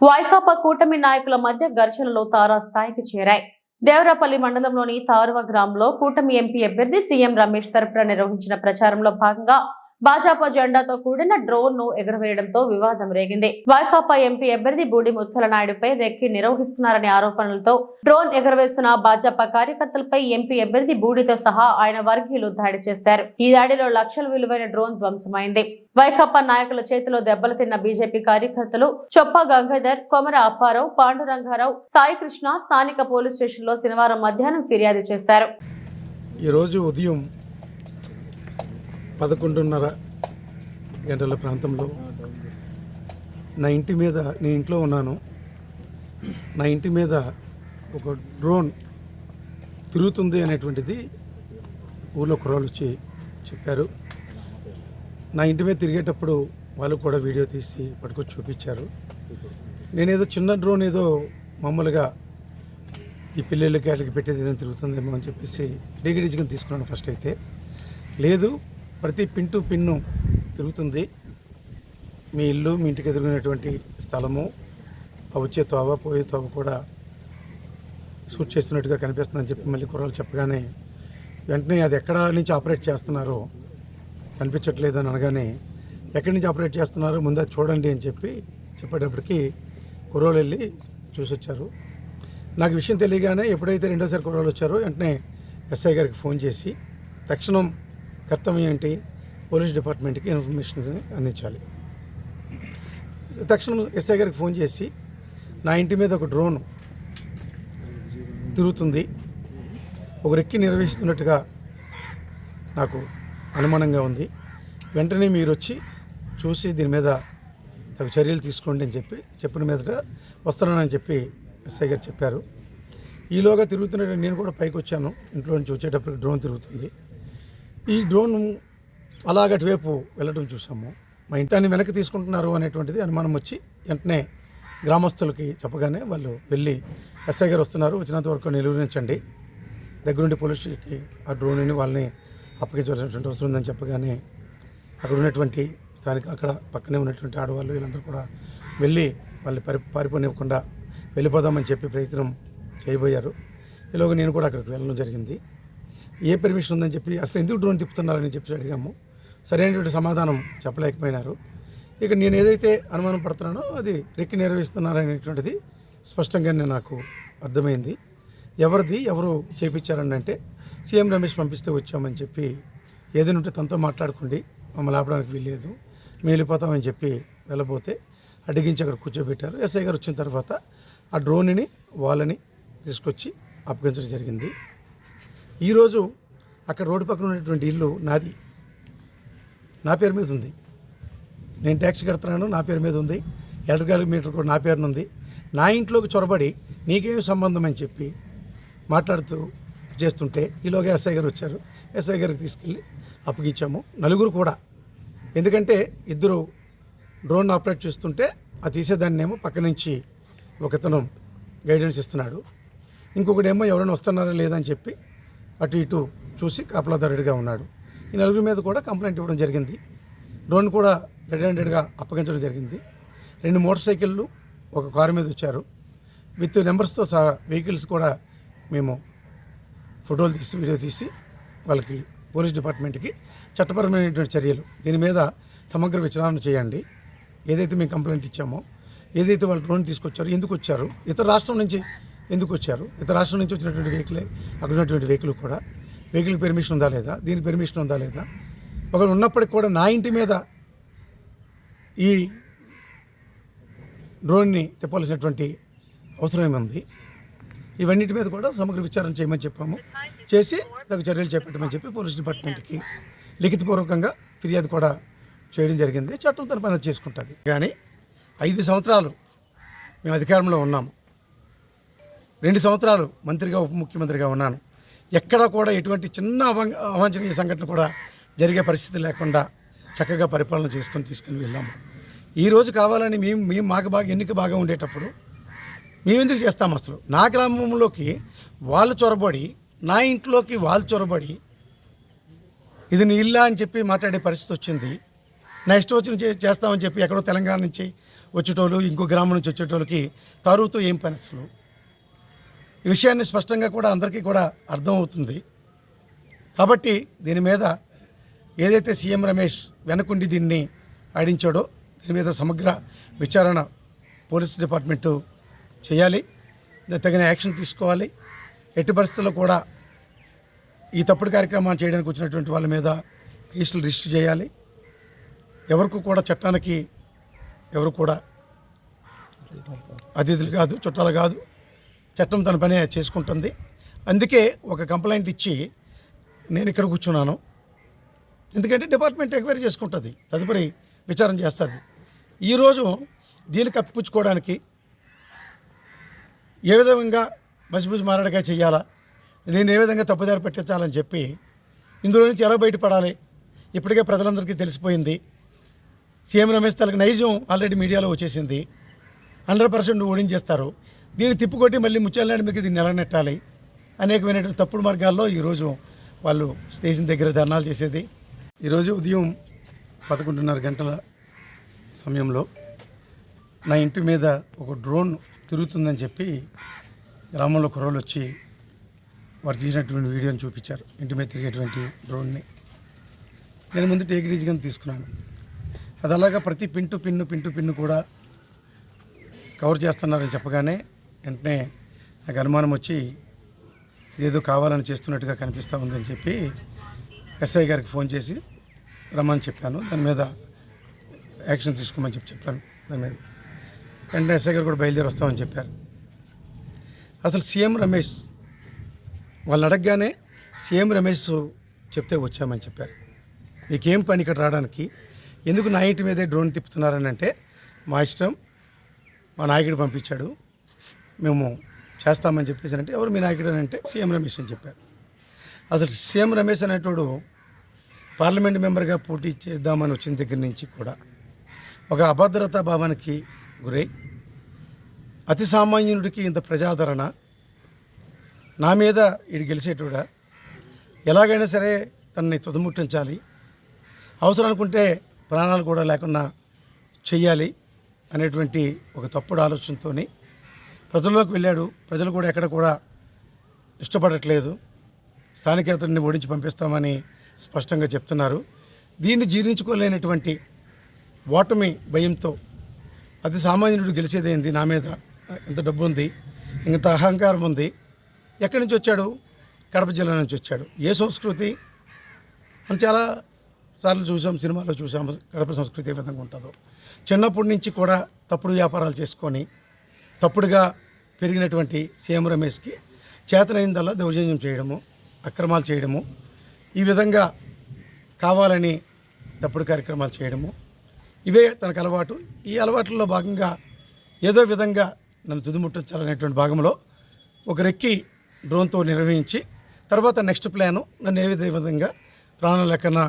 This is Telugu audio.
వైకాపా కూటమి నాయకుల మధ్య ఘర్షణలు తారాస్థాయికి చేరాయి. దేవరాపల్లి మండలంలోని తారువ గ్రామంలో కూటమి ఎంపీ అభ్యర్థి సీఎం రమేష్ తరపున నిర్వహించిన ప్రచారంలో భాగంగా భాజపా జెండాతో కూడిన డ్రోన్ను ఎగురవేయడంతో వివాదం రేగింది. వైకాపా ఎంపీ అభ్యర్థి బూడి ముత్తుల నాయుడుపై రెక్కి నిర్వహిస్తున్నారనే ఆరోపణలతో డ్రోన్ ఎగురవేస్తున్న భాజపా కార్యకర్తలపై ఎంపీ అభ్యర్థి బూడితో సహా ఆయన వర్గీయులు దాడి చేశారు. ఈ దాడిలో లక్షల విలువైన డ్రోన్ ధ్వంసమైంది. వైకాపా నాయకుల చేతిలో దెబ్బలు తిన్న బీజేపీ కార్యకర్తలు చొప్ప గంగాధర్ కొమర అప్పారావు పాండురంగారావు సాయి కృష్ణ స్థానిక పోలీస్ స్టేషన్లో శనివారం మధ్యాహ్నం ఫిర్యాదు చేశారు. ఈరోజు ఉదయం పదకొండున్నర గంటల ప్రాంతంలో నా ఇంటి మీద నేను ఇంట్లో ఉన్నాను. నా ఇంటి మీద ఒక డ్రోన్ తిరుగుతుంది అనేటువంటిది ఊళ్ళో కుర్రాళ్ళు వచ్చి చెప్పారు. నా ఇంటి మీద తిరిగేటప్పుడు వాళ్ళు కూడా వీడియో తీసి పట్టుకొచ్చి చూపించారు. నేనేదో చిన్న డ్రోన్ ఏదో మామూలుగా ఈ పిల్లలకి వాటికి పెట్టేది ఏదైనా తిరుగుతుందేమో అని చెప్పేసి డిగ్రీజ్గా తీసుకున్నాను ఫస్ట్ అయితే. లేదు ప్రతి పిన్ టు పిన్ను తిరుగుతుంది. మీ ఇల్లు మీ ఇంటికి ఎదురుకునేటువంటి స్థలము వచ్చే తోవ పోయే తోవ కూడా షూట్ చేస్తున్నట్టుగా కనిపిస్తుందని చెప్పి మళ్ళీ కుర్రాలు చెప్పగానే వెంటనే అది ఎక్కడ నుంచి ఆపరేట్ చేస్తున్నారో కనిపించట్లేదు అని అనగానే ఎక్కడి నుంచి ఆపరేట్ చేస్తున్నారో ముందు అది చూడండి అని చెప్పి చెప్పేటప్పటికి కుర్రోలు వెళ్ళి చూసి వచ్చారు నాకు విషయం తెలియగానే ఎప్పుడైతే రెండోసారి కుర్రోలు వచ్చారో వెంటనే ఎస్ఐ గారికి ఫోన్ చేసి తక్షణం కర్తవ్యం ఏంటి? పోలీస్ డిపార్ట్మెంట్కి ఇన్ఫర్మేషన్ అందించాలి. తక్షణం ఎస్ఐ గారికి ఫోన్ చేసి నా ఇంటి మీద ఒక డ్రోన్ తిరుగుతుంది. ఒక రెక్కి నిర్వహిస్తున్నట్టుగా నాకు అనుమానంగా ఉంది. వెంటనే మీరు వచ్చి చూసి దీని మీద తగు చర్యలు తీసుకోండి అని చెప్పి చెప్పిన మీదట వస్తున్నానని చెప్పి ఎస్ఐ గారు చెప్పారు. ఈలోగా తిరుగుతున్న నేను కూడా పైకి వచ్చాను. ఇంట్లో నుంచి వచ్చేటప్పుడు డ్రోన్ తిరుగుతుంది. ఈ డ్రోన్ అలాగ అటువైపు వెళ్ళడం చూసాము. మా ఇంటాన్ని వెనక్కి తీసుకుంటున్నారు అనేటువంటిది అనుమానం వచ్చి వెంటనే గ్రామస్తులకి చెప్పగానే వాళ్ళు వెళ్ళి ఎస్ఐ గారు వస్తున్నారు. వచ్చినంత వరకు నిలువరించండి దగ్గరుండి పోలీసుకి ఆ డ్రోన్ని వాళ్ళని అప్పగించవలసినటువంటి అవసరం ఉందని చెప్పగానే అక్కడ ఉన్నటువంటి స్థానిక అక్కడ పక్కనే ఉన్నటువంటి ఆడవాళ్ళు వీళ్ళందరూ కూడా వెళ్ళి వాళ్ళని పరి పారిపోనివ్వకుండా వెళ్ళిపోదామని చెప్పి ప్రయత్నం చేయబోయారు. ఈలోగా నేను కూడా అక్కడికి వెళ్ళడం జరిగింది. ఏ పర్మిషన్ ఉందని చెప్పి అసలు ఎందుకు డ్రోన్ తిప్పుతున్నారని చెప్పి అడిగాము. సరైనటువంటి సమాధానం చెప్పలేకపోయినారు. ఇక నేను ఏదైతే అనుమానం పడుతున్నానో అది రెక్కి నిర్వహిస్తున్నారనేటువంటిది స్పష్టంగానే నాకు అర్థమైంది. ఎవరిది ఎవరు చేపించారని అంటే సీఎం రమేష్ పంపిస్తే వచ్చామని చెప్పి ఏదైనా ఉంటే తనతో మాట్లాడుకోండి మమ్మల్ని ఆపడానికి వీల్లేదు మేలిపోతామని చెప్పి వెళ్ళబోతే అడిగించి అక్కడ కూర్చోబెట్టారు. ఎస్ఐ గారు వచ్చిన తర్వాత ఆ డ్రోన్ని వాళ్ళని తీసుకొచ్చి అప్పగించడం జరిగింది. ఈరోజు అక్కడ రోడ్డు పక్కన ఉన్నటువంటి ఇల్లు నాది. నా పేరు మీద ఉంది. నేను ట్యాక్స్ కడుతున్నాను నా పేరు మీద ఉంది. ఎలక్ట్రికల్ మీటర్ కూడా నా పేరున ఉంది. నా ఇంట్లోకి చొరబడి నీకేం సంబంధం అని చెప్పి మాట్లాడుతూ చేస్తుంటే ఈలోగా ఎస్ఐ గారు వచ్చారు. ఎస్ఐ గారికి తీసుకెళ్ళి అప్పగించాము. నలుగురు కూడా. ఎందుకంటే ఇద్దరు డ్రోన్ ఆపరేట్ చేస్తుంటే ఆ తీసేదాన్నేమో పక్క నుంచి ఒకతను గైడెన్స్ ఇస్తున్నాడు. ఇంకొకడేమో ఎవరైనా వస్తున్నారా లేదని చెప్పి అటు ఇటు చూసి కాపలాదారుడిగా ఉన్నాడు. ఈ నలుగురి మీద కూడా కంప్లైంట్ ఇవ్వడం జరిగింది. డ్రోన్ కూడా రెడ్ హ్యాండెడ్గా అప్పగించడం జరిగింది. రెండు మోటార్ సైకిళ్ళు ఒక కారు మీద వచ్చారు. విత్ నెంబర్స్తో సహా వెహికల్స్ కూడా మేము ఫోటోలు తీసి వీడియో తీసి వాళ్ళకి పోలీస్ డిపార్ట్మెంట్కి చట్టపరమైనటువంటి చర్యలు. దీని మీద సమగ్ర విచారణ చేయండి. ఏదైతే మేము కంప్లైంట్ ఇచ్చామో ఏదైతే వాళ్ళు డ్రోన్ తీసుకొచ్చారో ఎందుకు వచ్చారు ఇతర రాష్ట్రం నుంచి ఎందుకు వచ్చారు? ఇతర రాష్ట్రం నుంచి వచ్చినటువంటి వెహికలే అక్కడ ఉన్నటువంటి వెహికల్ కూడా. వెహికల్ పెర్మిషన్ ఉందా లేదా? దీని పెర్మిషన్ ఉందా లేదా? ఒకరు ఉన్నప్పటికి కూడా నా ఇంటి మీద ఈ డ్రోన్ని తిప్పాల్సినటువంటి అవసరం ఏముంది? ఇవన్నిటి మీద కూడా సమగ్ర విచారణ చేయమని చెప్పాము. చేసి తగు చర్యలు చేపట్టమని చెప్పి పోలీస్ డిపార్ట్మెంట్కి లిఖితపూర్వకంగా ఫిర్యాదు కూడా చేయడం జరిగింది. చట్టం తన పని చేసుకుంటుంది. కానీ ఐదు సంవత్సరాలు మేము అధికారంలో ఉన్నాము. రెండు సంవత్సరాలు మంత్రిగా ఉప ముఖ్యమంత్రిగా ఉన్నాను. ఎక్కడా కూడా ఎటువంటి చిన్న అవం అవాంఛనీయ సంఘటన కూడా జరిగే పరిస్థితి లేకుండా చక్కగా పరిపాలన చేసుకొని తీసుకుని వెళ్ళాము ఈరోజు కావాలని మేము మేము మాకు బాగా ఎన్నిక బాగా ఉండేటప్పుడు మేము ఎందుకు చేస్తాం అసలు? నా గ్రామంలోకి వాళ్ళు చొరబడి నా ఇంట్లోకి వాళ్ళు చొరబడి ఇది నీ ఇల్లా అని చెప్పి మాట్లాడే పరిస్థితి వచ్చింది. నా ఇష్టం వచ్చిన చేస్తామని చెప్పి ఎక్కడో తెలంగాణ నుంచి వచ్చేటోళ్ళు ఇంకో గ్రామం నుంచి వచ్చేటోళ్ళకి తరువుతో ఏం పని అసలు? ఈ విషయాన్ని స్పష్టంగా కూడా అందరికీ కూడా అర్థమవుతుంది. కాబట్టి దీని మీద ఏదైతే సీఎం రమేష్ వెనకుండి దీన్ని ఆడించాడో దీని మీద సమగ్ర విచారణ పోలీస్ డిపార్ట్మెంటు చేయాలి. తగిన యాక్షన్ తీసుకోవాలి. ఎట్టి పరిస్థితుల్లో కూడా ఈ తప్పుడు కార్యక్రమాన్ని చేయడానికి వచ్చినటువంటి వాళ్ళ మీద కేసులు రిజిస్టర్ చేయాలి. ఎవరికి కూడా చట్టానికి ఎవరు కూడా అతిథులు కాదు చుట్టాలు కాదు. చట్టం తన పనే చేసుకుంటుంది. అందుకే ఒక కంప్లైంట్ ఇచ్చి నేను ఇక్కడ కూర్చున్నాను. ఎందుకంటే డిపార్ట్మెంట్ ఎంక్వైరీ చేసుకుంటుంది. తదుపరి విచారణ చేస్తుంది. ఈరోజు దీన్ని కప్పిపుచ్చుకోవడానికి ఏ విధంగా మసిపుసి మారడగా చేయాలా నేను ఏ విధంగా తప్పుదారి పెట్టించాలని చెప్పి ఇందులో నుంచి ఎలా బయటపడాలి? ఇప్పటికే ప్రజలందరికీ తెలిసిపోయింది. సీఎం రమేష్ తలకు నైజం ఆల్రెడీ మీడియాలో వచ్చేసింది. హండ్రెడ్ పర్సెంట్ ఓడించేస్తారు. దీన్ని తిప్పుకొట్టి మళ్ళీ ముత్యాలనాడు మీకు దీన్ని నిలనెట్టాలి. అనేకమైనటువంటి తప్పుడు మార్గాల్లో ఈరోజు వాళ్ళు స్టేషన్ దగ్గర ధర్నాలు చేసేది. ఈరోజు ఉదయం పదకొండున్నర గంటల సమయంలో నా ఇంటి మీద ఒక డ్రోన్ తిరుగుతుందని చెప్పి గ్రామంలో కుర్రోళ్ళు వచ్చి వారు తీసినటువంటి వీడియోని చూపించారు. ఇంటి మీద తిరిగేటువంటి డ్రోన్ని. నేను ముందు టేక్ ఈజీగా తీసుకున్నాను. అది అలాగా ప్రతి pin to pin pin to pin కూడా కవర్ చేస్తున్నారని చెప్పగానే వెంటనే నాకు అనుమానం వచ్చి ఏదో కావాలని చేస్తున్నట్టుగా కనిపిస్తూ ఉందని చెప్పి ఎస్ఐ గారికి ఫోన్ చేసి రమ్మని చెప్పాను. దాని మీద యాక్షన్ తీసుకోమని చెప్పి చెప్పాను. దాని మీద వెంటనే ఎస్ఐ గారు కూడా బయలుదేరి వస్తామని చెప్పారు. అసలు సీఎం రమేష్ వాళ్ళు అడగగానే సీఎం రమేష్ చెప్తే వచ్చామని చెప్పారు. మీకేం పని ఇక్కడ రావడానికి? ఎందుకు నా ఇంటి మీదే డ్రోన్ తిప్పుతున్నారని అంటే మా ఇష్టం మా నాయకుడు పంపించాడు. మేము చేస్తామని చెప్పేసి అంటే ఎవరు మీ నాయకుడు అని అంటే సీఎం రమేష్ అని చెప్పారు. అసలు సీఎం రమేష్ అనేటోడు పార్లమెంట్ మెంబర్గా పోటీ చేద్దామని వచ్చిన దగ్గర నుంచి కూడా ఒక అభద్రతా భావానికి గురై అతి సామాన్యుడికి ఇంత ప్రజాదరణ నా మీద ఇది గెలిచేటోడా ఎలాగైనా సరే తనని తుదముట్టించాలి అవసరం అనుకుంటే ప్రాణాలు కూడా లేకుండా చెయ్యాలి అనేటువంటి ఒక తప్పుడు ఆలోచనతోనే ప్రజల్లోకి వెళ్ళాడు. ప్రజలు కూడా ఎక్కడ కూడా ఇష్టపడట్లేదు. స్థానికేతని ఓడించి పంపిస్తామని స్పష్టంగా చెప్తున్నారు. దీన్ని జీర్ణించుకోలేనటువంటి ఓటమి భయంతో అతి సామాన్యుడు గెలిచేదేంది నా మీద ఇంత డబ్బు ఉంది ఇంత అహంకారం ఉంది. ఎక్కడి నుంచి వచ్చాడు? కడప జిల్లా నుంచి వచ్చాడు. ఏ సంస్కృతి? మనం చాలా సార్లు చూసాం సినిమాలో చూసాం కడప సంస్కృతి ఏ విధంగా ఉంటుందో. చిన్నప్పటి నుంచి కూడా తప్పుడు వ్యాపారాలు చేసుకొని తప్పుడుగా పెరిగినటువంటి సీఎం రమేష్కి చేతనైందల్లా దౌర్జన్యం చేయడము అక్రమాలు చేయడము ఈ విధంగా కావాలని తప్పుడు కార్యక్రమాలు చేయడము ఇవే తనకు అలవాటు. ఈ అలవాట్లలో భాగంగా ఏదో విధంగా నన్ను తుదిముట్టించాలనేటువంటి భాగంలో ఒక రెక్కి డ్రోన్తో నిర్వహించి తర్వాత నెక్స్ట్ ప్లాను నన్ను ఏ విధ- విధంగా ప్రాణం లెక్కన